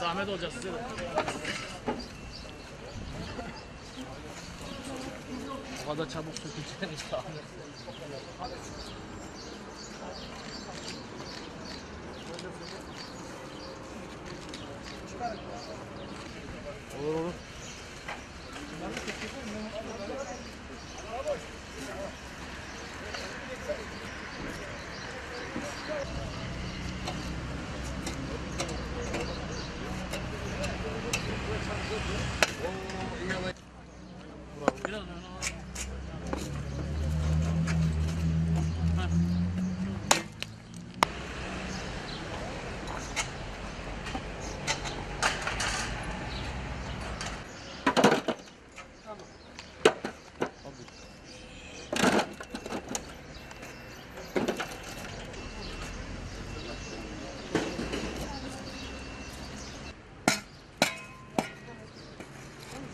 Zahmet olacak size de. O kadar çabuk söküleceğiniz zahmet.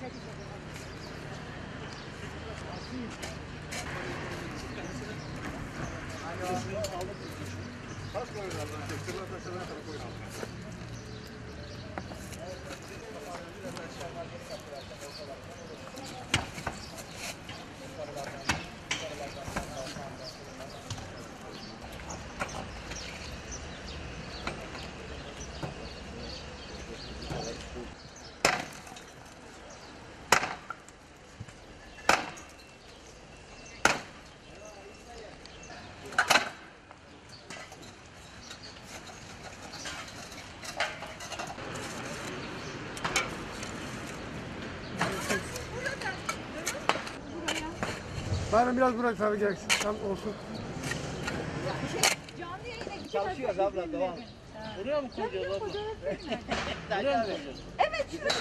Kaç koyun aldın? Kırmızı taşlarına kadar koyun aldın. Bana biraz bırak tabii gereksin. Tam olsun. Canlı yayına iki Çalışıyoruz abla devam. Buraya mı koyacağız abla? Buraya mı koyacağız? Evet şurada.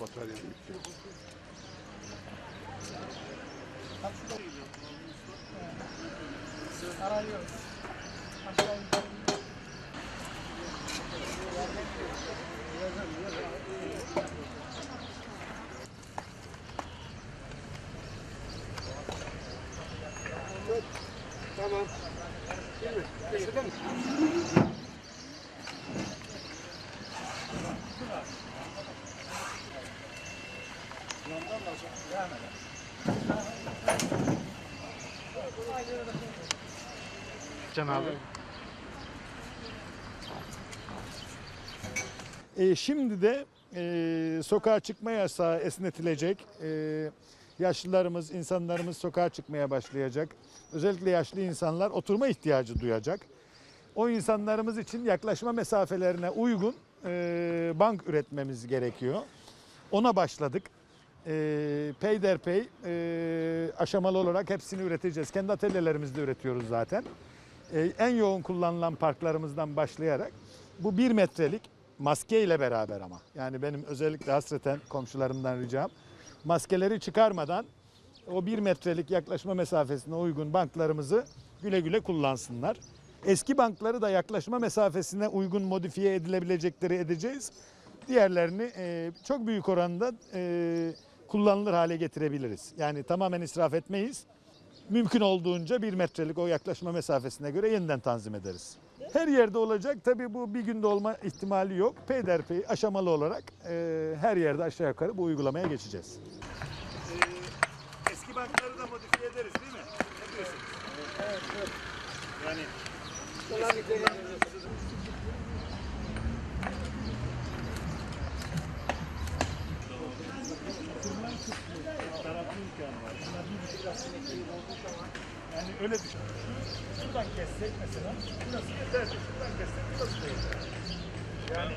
Batarya bitti. Tamam. Değil mi? Şurada mı? Can abi. E, şimdi de e, sokağa çıkma yasağı esnetilecek. E, yaşlılarımız, insanlarımız sokağa çıkmaya başlayacak. Özellikle yaşlı insanlar oturma ihtiyacı duyacak. O insanlarımız için yaklaşma mesafelerine uygun e, bank üretmemiz gerekiyor. Ona başladık. E, peyderpey e, aşamalı olarak hepsini üreteceğiz. Kendi atölyelerimizde üretiyoruz zaten. E, en yoğun kullanılan parklarımızdan başlayarak bu bir metrelik maske ile beraber ama. Yani benim özellikle hasreten komşularımdan ricam maskeleri çıkarmadan o bir metrelik yaklaşma mesafesine uygun banklarımızı güle güle kullansınlar. Eski bankları da yaklaşma mesafesine uygun modifiye edilebilecekleri edeceğiz. Diğerlerini e, çok büyük oranda e, kullanılır hale getirebiliriz. Yani tamamen israf etmeyiz mümkün olduğunca bir metrelik o yaklaşma mesafesine göre yeniden tanzim ederiz. Her yerde olacak. Tabii bu bir günde olma ihtimali yok. Peyderpey aşamalı olarak e, her yerde aşağı yukarı bu uygulamaya geçeceğiz. eski bankları da modifiye ederiz değil mi? Ne diyorsunuz? Evet, evet. Yani taraflı Yani öyle düşün. Şuradan kessek mesela, burası yeterli. Şuradan kessek burası da yeterli. Yani